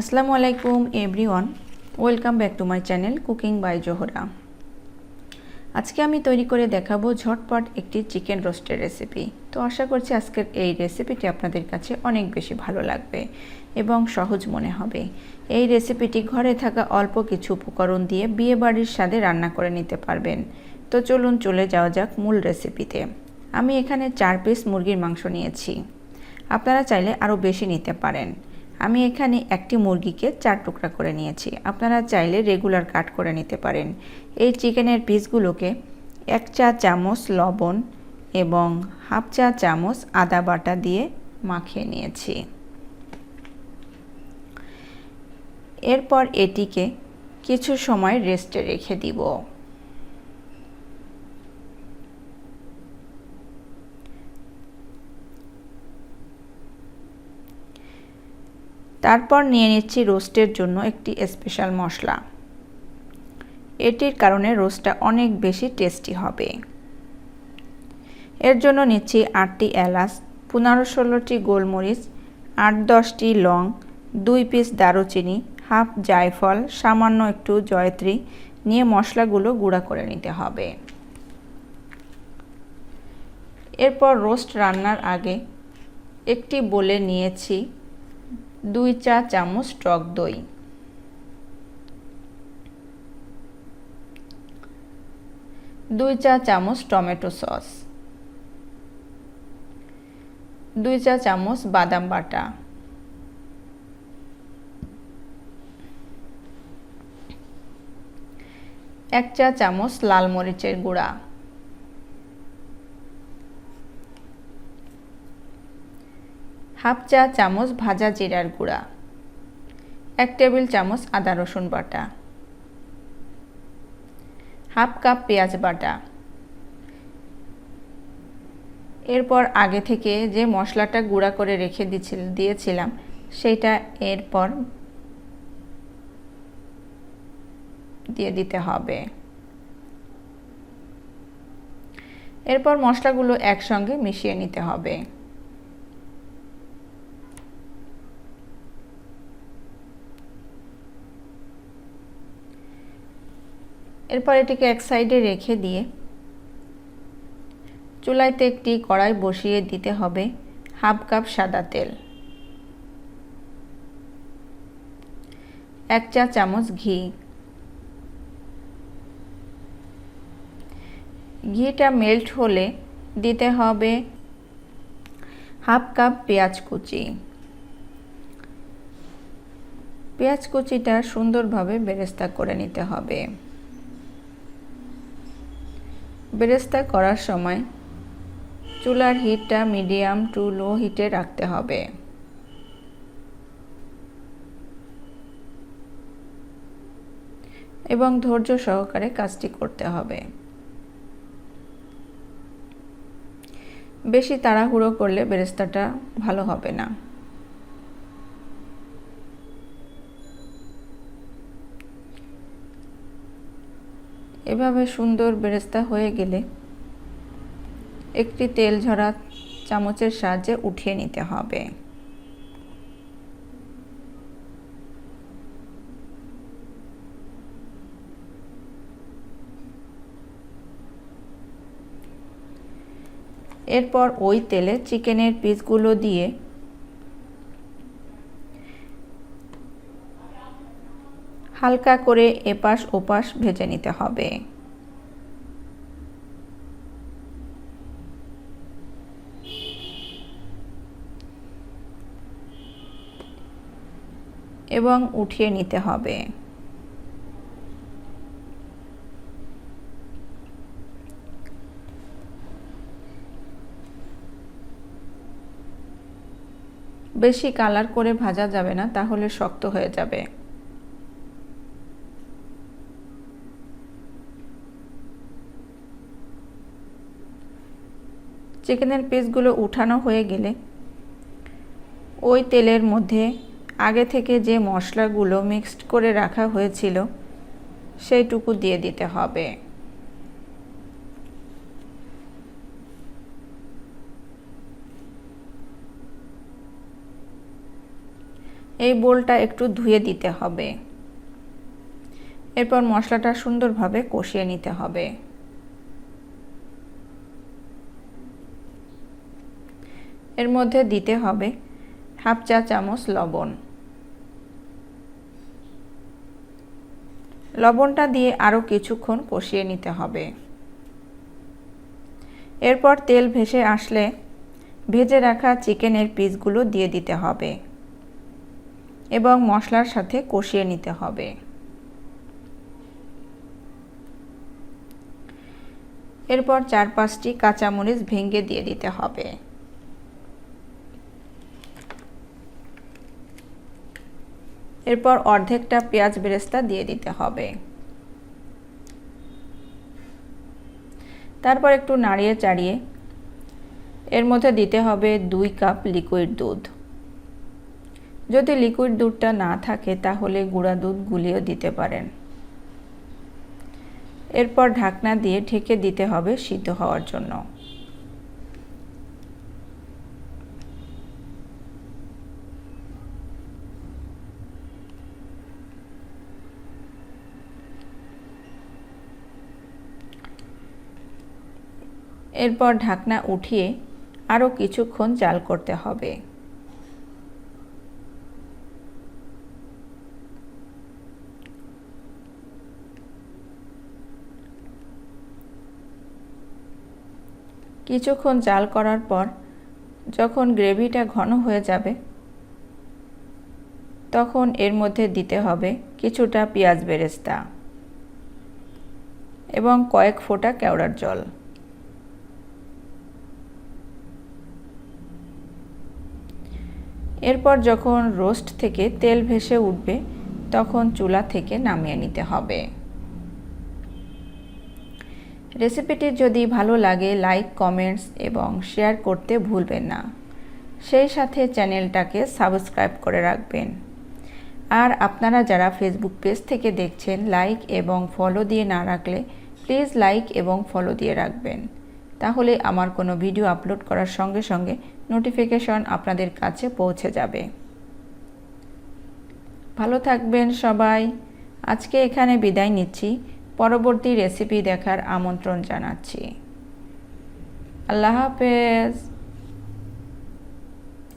আসসালামু আলাইকুম everyone welcome back to my channel cooking by Zohra আজকে আমি তৈরি করে দেখাবো ঝটপট একটি চিকেন রোস্টের রেসিপি তো আশা করছি আজকের এই রেসিপিটি আপনাদের কাছে অনেক বেশি ভালো লাগবে এবং সহজ মনে হবে। এই রেসিপিটি ঘরে থাকা অল্প কিছু উপকরণ দিয়ে বিয়ে বাড়ির স্বাদে রান্না করে নিতে পারবেন। তো চলুন চলে যাওয়া যাক মূল রেসিপিতে আমি এখানে চার পিস মুরগির মাংস নিয়েছি। আপনারা চাইলে আরও বেশি নিতে পারেন। আমি এখানে একটি মুরগিকে চার টুকরা করে নিয়েছি। আপনারা চাইলে রেগুলার কাট করে নিতে পারেন। এই চিকেনের পিসগুলোকে এক চা চামচ লবণ এবং হাফ চা চামচ আদা বাটা দিয়ে মাখিয়ে নিয়েছি। এরপর এটিকে কিছু সময় রেস্টে রেখে দিব। তারপর নিয়ে নিচ্ছি রোস্টের জন্য একটি স্পেশাল মশলা। এটির কারণে রোস্টটা অনেক বেশি টেস্টি হবে। এর জন্য নিচ্ছি আটটি এলাচ, পনেরো ষোলোটি গোলমরিচ, আট দশটি লং, দুই পিস দারুচিনি, হাফ জায়ফল, সামান্য একটু জয়ত্রী নিয়ে মশলাগুলো গুঁড়া করে নিতে হবে। এরপর রোস্ট রান্নার আগে একটি বলে নিয়েছি দুই চা চামচ টক দই। দুই চা চামচ টমেটো সস। দুই চা চামচ বাদাম বাটা। এক চা চামচ লাল মরিচের গুঁড়া। হাফ চা, চামচ ভাজা জিরার গুঁড়া, এক টেবিল চামচ আদা রসুন বাটা, হাফ কাপ পেঁয়াজ বাটা। এরপর আগে থেকে যে মশলাটা গুঁড়া করে রেখে দিয়েছিলাম, সেটা এরপর দিয়ে দিতে হবে। এরপর মশলাগুলো একসঙ্গে মিশিয়ে নিতে হবে। এরপর এটিকে এক সাইডে রেখে দিয়ে চুলাইতে একটি কড়াই বসিয়ে দিতে হবে হাফ কাপ সাদা তেল। এক চা চামচ ঘি। ঘিটা মেল্ট হলে দিতে হবে হাফ কাপ পেঁয়াজ কুচি। পেঁয়াজ কুচিটা সুন্দরভাবে বেরেস্তা করে নিতে হবে। বেরেস্তা করার সময় চুলার হিটটা মিডিয়াম টু লো হিটে রাখতে হবে। এবং ধৈর্য সহকারে কাজটি করতে হবে। বেশি তাড়াহুড়ো করলে বেরেস্তাটা ভালো হবে না। এভাবে সুন্দর বেরেস্তা হয়ে গেলে একটি তেল ঝরা চামচের সাহায্যে উঠিয়ে নিতে হবে। এরপর ওই তেলে চিকেনের পিসগুলো দিয়ে হালকা করে এপাশ ওপাশ ভেজে নিতে হবে। এবং উঠিয়ে নিতে হবে। বেশি কালার করে ভাজা যাবে না, তাহলে শক্ত হয়ে যাবে। চিকেনের পিসগুলো উঠানো হয়ে গেলে ওই তেলের মধ্যে আগে থেকে যে মশলাগুলো মিক্সড করে রাখা হয়েছিল, সেইটুকু দিয়ে দিতে হবে। এই বোলটা একটু ধুয়ে দিতে হবে। এরপর মশলাটা সুন্দরভাবে কষিয়ে নিতে হবে। এর মধ্যে দিতে হবে হাফ চা চামচ লবণ। লবণটা দিয়ে আরও কিছুক্ষণ কষিয়ে নিতে হবে। এরপর তেল ভেসে আসলে ভেজে রাখা চিকেনের পিসগুলো দিয়ে দিতে হবে এবং মশলার সাথে কষিয়ে নিতে হবে। এরপর চার পাঁচটি কাঁচামরিচ ভেঙে দিয়ে দিতে হবে। এরপর অর্ধেকটা পেঁয়াজ বেরেস্তা দিয়ে দিতে হবে। তারপর একটু নাড়িয়ে চাড়িয়ে এর মধ্যে দিতে হবে দুই কাপ লিকুইড দুধ। যদি লিকুইড দুধটা না থাকে তাহলে গুঁড়া দুধ গুলিয়ে দিতে পারেন। এরপর ঢাকনা দিয়ে ঢেকে দিতে হবে সিদ্ধ হওয়ার জন্য। এরপর ঢাকনা উঠিয়ে আরও কিছুক্ষণ জাল করতে হবে। কিছুক্ষণ জাল করার পর যখন গ্রেভিটা ঘন হয়ে যাবে, তখন এর মধ্যে দিতে হবে কিছুটা পেঁয়াজ বেরেস্তা এবং কয়েক ফোঁটা কেওড়ার জল। এরপর যখন রোস্ট থেকে তেল ভেসে উঠবে, তখন চুলা থেকে নামিয়ে নিতে হবে। রেসিপিটি যদি ভালো লাগে, লাইক, কমেন্টস এবং শেয়ার করতে ভুলবেন না। সেই সাথে চ্যানেলটাকে সাবস্ক্রাইব করে রাখবেন। আর আপনারা যারা ফেসবুক পেজ থেকে দেখছেন, লাইক এবং ফলো দিয়ে না রাখলে প্লিজ লাইক এবং ফলো দিয়ে রাখবেন। তাহলে আমার কোনো ভিডিও আপলোড করার সঙ্গে সঙ্গে নোটিফিকেশন আপনাদের কাছে পৌঁছে যাবে। ভালো থাকবেন সবাই। আজকে এখানে বিদায় নিচ্ছি। পরবর্তী রেসিপি দেখার আমন্ত্রণ জানাচ্ছি। আল্লাহ হাফেজ।